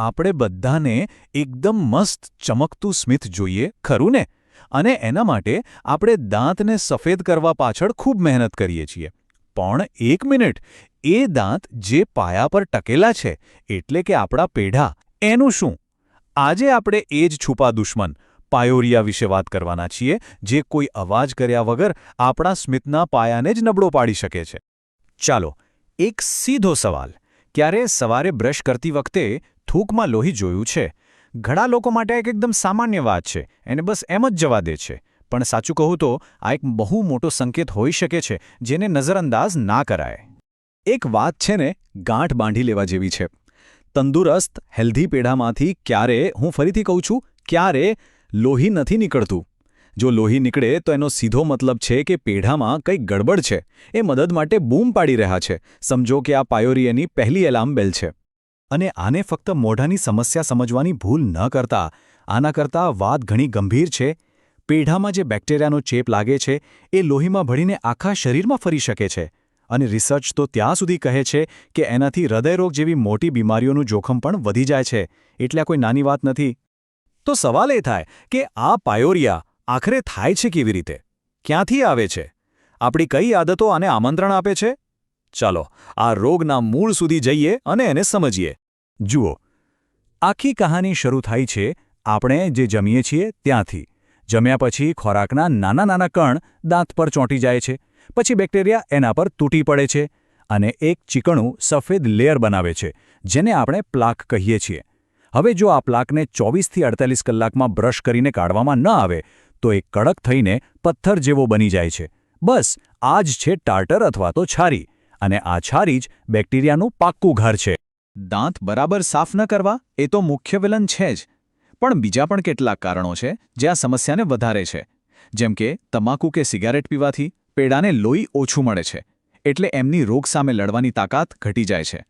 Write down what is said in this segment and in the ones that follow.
આપણે બધાને એકદમ મસ્ત ચમકતું સ્મિત જોઈએ, ખરું ને? અને એના માટે આપણે દાંતને સફેદ કરવા પાછળ ખૂબ મહેનત કરીએ છીએ. પણ એક મિનિટ, એ દાંત જે પાયા પર ટકેલા છે, એટલે કે આપણા પેઢા, એનું શું? આજે આપણે એ જ છુપા દુશ્મન, પાયોરિયા વિશે વાત કરવાના છીએ, જે કોઈ અવાજ કર્યા વગર આપણા સ્મિતના પાયાને જ નબળો પાડી શકે છે. ચાલો, એક સીધો સવાલ. ક્યારે સવારે બ્રશ કરતી વખતે થૂકમાં લોહી જોયું છે. ઘણા લોકો માટે એક એકદમ સામાન્ય વાત છે. એને બસ એમ જ જવા દે છે. પણ સાચું કહું તો, આ એક બહુ મોટો સંકેત હોઈ શકે છે, જેને નજરઅંદાજ ના કરાય. એક વાત છે ને, ગાંઠ બાંધી લેવા જેવી છે. તંદુરસ્ત, હેલ્ધી પેઢામાંથી ક્યારે, હું ફરીથી કહું છું, ક્યારે લોહી નથી નીકળતું. જો લોહી નીકળે તો એનો સીધો મતલબ છે કે પેઢામાં કંઈક ગડબડ છે. એ મદદ માટે બૂમ પાડી રહ્યા છે. સમજો કે આ પાયોરિયાની પહેલી એલાર્મ બેલ છે. અને આને ફક્ત મોઢાની સમસ્યા સમજવાની ભૂલ ન કરતા. આના કરતાં વાત ઘણી ગંભીર છે. પેઢામાં જે બેક્ટેરિયાનો ચેપ લાગે છે, એ લોહીમાં ભળીને આખા શરીરમાં ફરી શકે છે. અને રિસર્ચ તો ત્યાં સુધી કહે છે કે એનાથી હૃદયરોગ જેવી મોટી બીમારીઓનું જોખમ પણ વધી જાય છે. એટલે કોઈ નાની વાત નથી. તો સવાલ એ થાય કે આ પાયોરિયા આખરે થાય છે કેવી રીતે? ક્યાંથી આવે છે? આપણી કઈ આદતો આને આમંત્રણ આપે છે? ચાલો, આ રોગના મૂળ સુધી જઈએ અને એને સમજીએ. જુઓ, આખી કહાની શરૂ થાય છે, આપણે જે જમીએ છીએ ત્યાંથી. જમ્યા પછી ખોરાકના નાના નાના કણ દાંત પર ચોંટી જાય છે, પછી બેક્ટેરિયા એના પર તૂટી પડે છે અને એક ચીકણું સફેદ લેયર બનાવે છે, જેને આપણે પ્લાક કહીએ છીએ. હવે જો આ પ્લાકને ચોવીસથી અડતાલીસ કલાકમાં બ્રશ કરીને કાઢવામાં ન આવે તો એ કડક થઈને પથ્થર જેવો બની જાય છે. બસ આ જ છે ટાર્ટર અથવા તો છારી, અને આ છારી જ બેક્ટેરિયાનું પાક્કું ઘર છે. દાંત બરાબર સાફ ન કરવા એ તો મુખ્ય વિલન છે જ. પણ બીજા પણ કેટલાક કારણો છે જે આ સમસ્યાને વધારે છે. જેમ કે, તમાકુ કે સિગારેટ પીવાથી પેડાને લોહી ઓછું મળે છે, એટલે એમની રોગ સામે લડવાની તાકાત ઘટી જાય છે.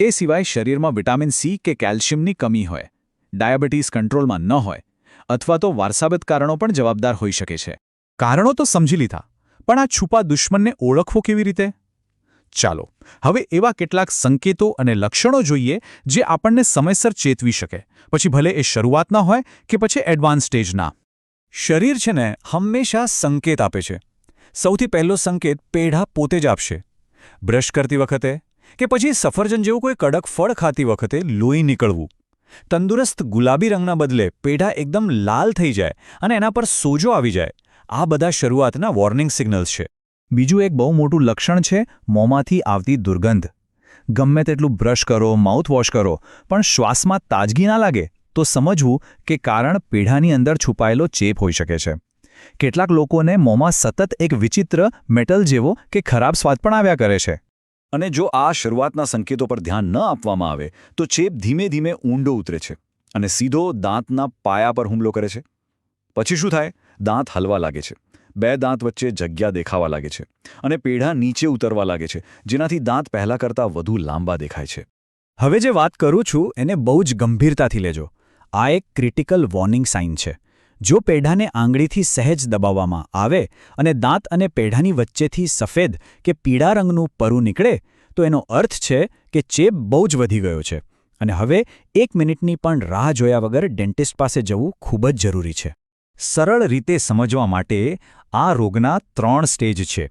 એ સિવાય શરીરમાં વિટામિન સી કે કેલ્શિયમની કમી હોય, ડાયાબિટીસ કંટ્રોલમાં ન હોય અથવા તો વારસાગત કારણો પણ જવાબદાર હોઈ શકે છે. કારણો તો સમજી લીધા, પણ આ છુપા દુશ્મનને ઓળખવો કેવી રીતે? ચાલો, હવે એવા કેટલાક સંકેતો અને લક્ષણો જોઈએ જે આપણને સમયસર ચેતવી શકે. પછી ભલે એ શરૂઆતના હોય કે પછી એડવાન્સ સ્ટેજના શરીર છે ને, હંમેશા સંકેત આપે છે. સૌથી પહેલો સંકેત પેઢા પોતે જ આપશે. બ્રશ કરતી વખતે કે પછી સફરજન જેવું કોઈ કડક ફળ ખાતી વખતે લોહી નીકળવું. તંદુરસ્ત ગુલાબી રંગના બદલે પેઢા એકદમ લાલ થઈ જાય અને એના પર સોજો આવી જાય. આ બધા શરૂઆતના વોર્નિંગ સિગ્નલ્સ છે. બીજું એક બહુ મોટું લક્ષણ છે મોંમાંથી આવતી દુર્ગંધ. ગમે તેટલું બ્રશ કરો માઉથવોશ કરો, પણ શ્વાસમાં તાજગી ના લાગે તો સમજવું કે કારણ પેઢાની અંદર છુપાયેલો ચેપ હોઈ શકે છે. કેટલાક લોકોને મોંમાં સતત એક વિચિત્ર મેટલ જેવો કે ખરાબ સ્વાદ પણ આવ્યા કરે છે. અને જો આ શરૂઆતના સંકેતો પર ધ્યાન ન આપવામાં આવે, તો ચેપ ધીમે ધીમે ઊંડો ઉતરે છે અને સીધો દાંતના પાયા પર હુમલો કરે છે. પછી શું થાય? દાંત હલવા લાગે છે. બે દાંત વચ્ચે જગ્યા દેખાવા લાગે છે અને પેઢા નીચે ઉતરવા લાગે છે, જેનાથી દાંત પહેલાં કરતાં વધુ લાંબા દેખાય છે. હવે જે વાત કરું છું, એને બહુ જ ગંભીરતાથી લેજો. આ એક ક્રિટિકલ વોર્નિંગ સાઇન છે. જો પેઢાને આંગળીથી સહેજ દબાવવામાં આવે અને દાંત અને પેઢાની વચ્ચેથી સફેદ કે પીળા રંગનું પરું નીકળે, તો એનો અર્થ છે કે ચેપ બહુ જ વધી ગયો છે. અને હવે એક મિનિટની પણ રાહ જોયા વગર ડેન્ટિસ્ટ પાસે જવું ખૂબ જ જરૂરી છે. સરળ રીતે સમજવા માટે આ રોગના ત્રણ સ્ટેજ છે.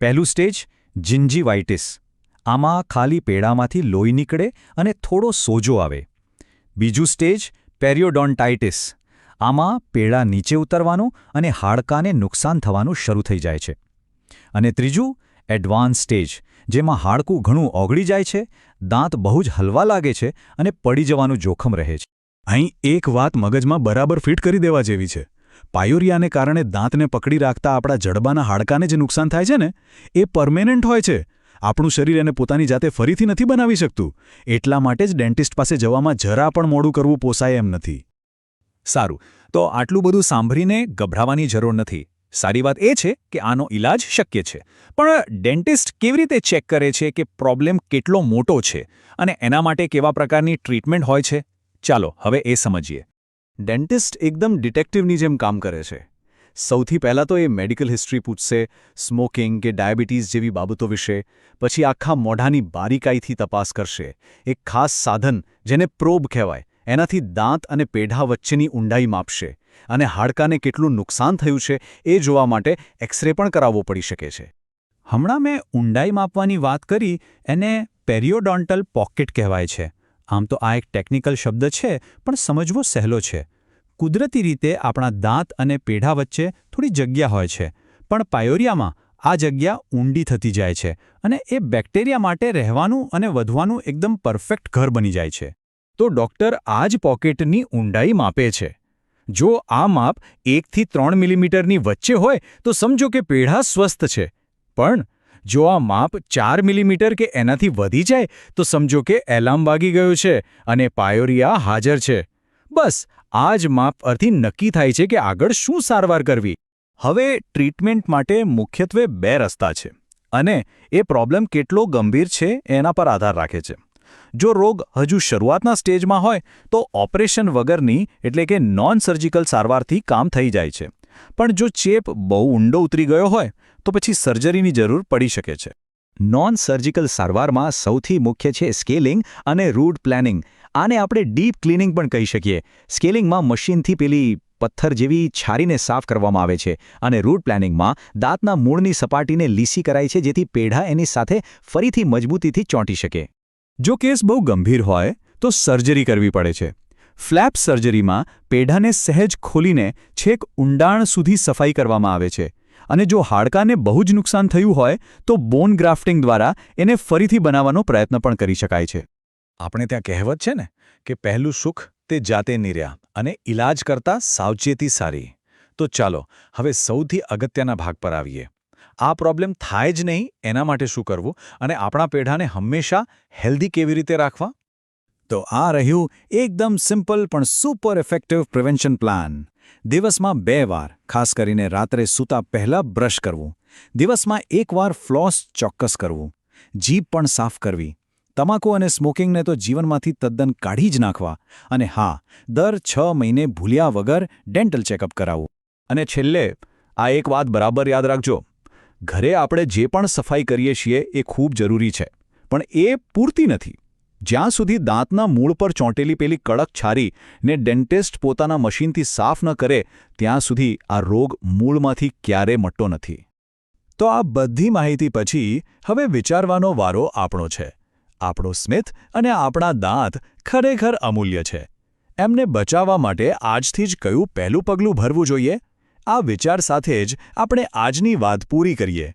પહેલું સ્ટેજ, જિંજીવાઇટિસ. આમાં ખાલી પેડામાંથી લોહી નીકળે અને થોડો સોજો આવે. બીજું સ્ટેજ, પેરિયોડોન્ટાઇટિસ. આમાં પેડા નીચે ઉતરવાનું અને હાડકાને નુકસાન થવાનું શરૂ થઈ જાય છે. અને ત્રીજું, એડવાન્સ સ્ટેજ, જેમાં હાડકું ઘણું ઓગળી જાય છે, દાંત બહુ જ હલવા લાગે છે અને પડી જવાનું જોખમ રહે છે. અહીં એક વાત મગજમાં બરાબર ફિટ કરી દેવા જેવી છે. પાયોરિયાને કારણે દાંતને પકડી રાખતા આપણા જડબાના હાડકાને જે નુકસાન થાય છે ને, એ પરમેનન્ટ હોય છે. આપણું શરીર એને પોતાની જાતે ફરીથી નથી બનાવી શકતું. એટલા માટે જ ડેન્ટિસ્ટ પાસે જવામાં જરા પણ મોડું કરવું પોસાય એમ નથી. સારું. તો આટલું બધું સાંભળીને ગભરાવાની જરૂર નથી. સારી વાત એ છે કે આનો ઇલાજ શક્ય છે. પણ ડેન્ટિસ્ટ કેવી રીતે ચેક કરે છે કે પ્રોબ્લેમ કેટલો મોટો છે? અને એના માટે કેવા પ્રકારની ટ્રીટમેન્ટ હોય છે? ચાલો, હવે એ સમજીએ. ડેન્ટિસ્ટ એકદમ ડિટેક્ટિવની જેમ કામ કરે છે. સૌથી પહેલાં તો એ મેડિકલ હિસ્ટ્રી પૂછશે, સ્મોકિંગ કે ડાયાબિટીસ જેવી બાબતો વિશે, પછી આખા મોઢાની બારીકાઈથી તપાસ કરશે. એક ખાસ સાધન જેને પ્રોબ કહેવાય. એનાથી દાંત અને પેઢા વચ્ચેની ઊંડાઈ માપશે અને હાડકાને કેટલું નુકસાન થયું છે એ જોવા માટે એક્સરે પણ કરાવવો પડી શકે છે. હમણાં મેં ઊંડાઈ માપવાની વાત કરી, એને પેરિયોડોન્ટલ પોકેટ કહેવાય છે. આમ તો આ એક ટેકનિકલ શબ્દ છે, પણ સમજવો સહેલો છે. કુદરતી રીતે આપણા દાંત અને પેઢા વચ્ચે થોડી જગ્યા હોય છે, પણ પાયોરિયામાં આ જગ્યા ઊંડી થતી જાય છે અને એ બેક્ટેરિયા માટે રહેવાનું અને વધવાનું એકદમ પરફેક્ટ ઘર બની જાય છે. તો ડૉક્ટર આ જ પોકેટની ઊંડાઈ માપે છે. જો આ માપ એકથી ત્રણ મિલીમીટરની વચ્ચે હોય, તો સમજો કે પેઢા સ્વસ્થ છે. પણ જો આ માપ ચાર મિલીમીટર કે એનાથી વધી જાય, તો સમજો કે એલાર્મ વાગી ગયું છે અને પાયોરિયા હાજર છે. બસ આ જ માપ પરથી નક્કી થાય છે કે આગળ શું સારવાર કરવી. હવે ટ્રીટમેન્ટ માટે મુખ્યત્વે બે રસ્તા છે અને એ પ્રોબ્લેમ કેટલો ગંભીર છે એના પર આધાર રાખે છે. જો રોગ હજુ શરૂઆતના સ્ટેજમાં હોય, તો ઓપરેશન વગરની, એટલે કે નોન સર્જિકલ સારવારથી કામ થઈ જાય છે. પણ જો ચેપ બહુ ઊંડો ઉતરી ગયો હોય, તો પછી સર્જરીની જરૂર પડી શકે છે. નોન સર્જિકલ સારવારમાં સૌથી મુખ્ય છે સ્કેલિંગ અને રૂટ પ્લાનિંગ. આને આપણે ડીપ ક્લિનિંગ પણ કહી શકીએ. સ્કેલિંગમાં મશીનથી પેલી પથ્થર જેવી છારીને સાફ કરવામાં આવે છે અને રૂટ પ્લાનિંગમાં દાંતના મૂળની સપાટીને લીસી કરાય છે જેથી પેઢા એની સાથે ફરીથી મજબૂતીથી ચોંટી શકે. જો કેસ બહુ ગંભીર હોય, તો સર્જરી કરવી પડે છે. ફ્લેપ સર્જરીમાં પેઢાને સહેજ ખોલીને છેક ઊંડાણ સુધી સફાઈ કરવામાં આવે છે. અને જો હાડકાને બહુ જ નુકસાન થયું હોય, તો બોન ગ્રાફ્ટિંગ દ્વારા એને ફરીથી બનાવવાનો પ્રયત્ન પણ કરી શકાય છે. આપણે ત્યાં કહેવત છે ને, કે પહેલું સુખ તે જાતે નિર્યા અને ઇલાજ કરતાં સાવચેતી સારી. તો ચાલો, હવે સૌથી અગત્યના ભાગ પર આવીએ. આ પ્રોબ્લેમ થાય જ નહીં એના માટે શું કરવું અને આપણા પેઢાને હંમેશા હેલ્ધી કેવી રીતે રાખવા? તો આ રહ્યું એકદમ સિમ્પલ પણ સુપર ઇફેક્ટિવ પ્રિવેન્શન પ્લાન. દિવસમાં બે વાર, ખાસ કરીને રાત્રે સૂતા પહેલાં બ્રશ કરવું. દિવસમાં એકવાર ફ્લોસ ચોક્કસ કરવું. જીભ પણ સાફ કરવી. તમાકુ અને સ્મોકિંગને તો જીવનમાંથી તદ્દન કાઢી જ નાખવા. અને હા, દર છ મહિને ભૂલ્યા વગર ડેન્ટલ ચેકઅપ કરાવવું. અને છેલ્લે, આ એક વાત બરાબર યાદ રાખજો. ઘરે આપણે જે પણ સફાઈ કરીએ છીએ એ ખૂબ જરૂરી છે. પણ એ પૂરતી નથી. જ્યાં સુધી દાંતના મૂળ પર ચોંટેલી પેલી કડક છારી ને ડેન્ટિસ્ટ પોતાના મશીનથી સાફ ન કરે, ત્યાં સુધી આ રોગ મૂળમાંથી ક્યારે મટતો નથી. તો આ બધી માહિતી પછી હવે વિચારવાનો વારો આપણો છે. આપણો સ્મિથ અને આપણા દાંત ખરેખર અમૂલ્ય છે. એમને બચાવવા માટે આજથી જ કયું પહેલું પગલું ભરવું જોઈએ? આ વિચાર સાથે જ આપણે આજની વાત પૂરી કરીએ.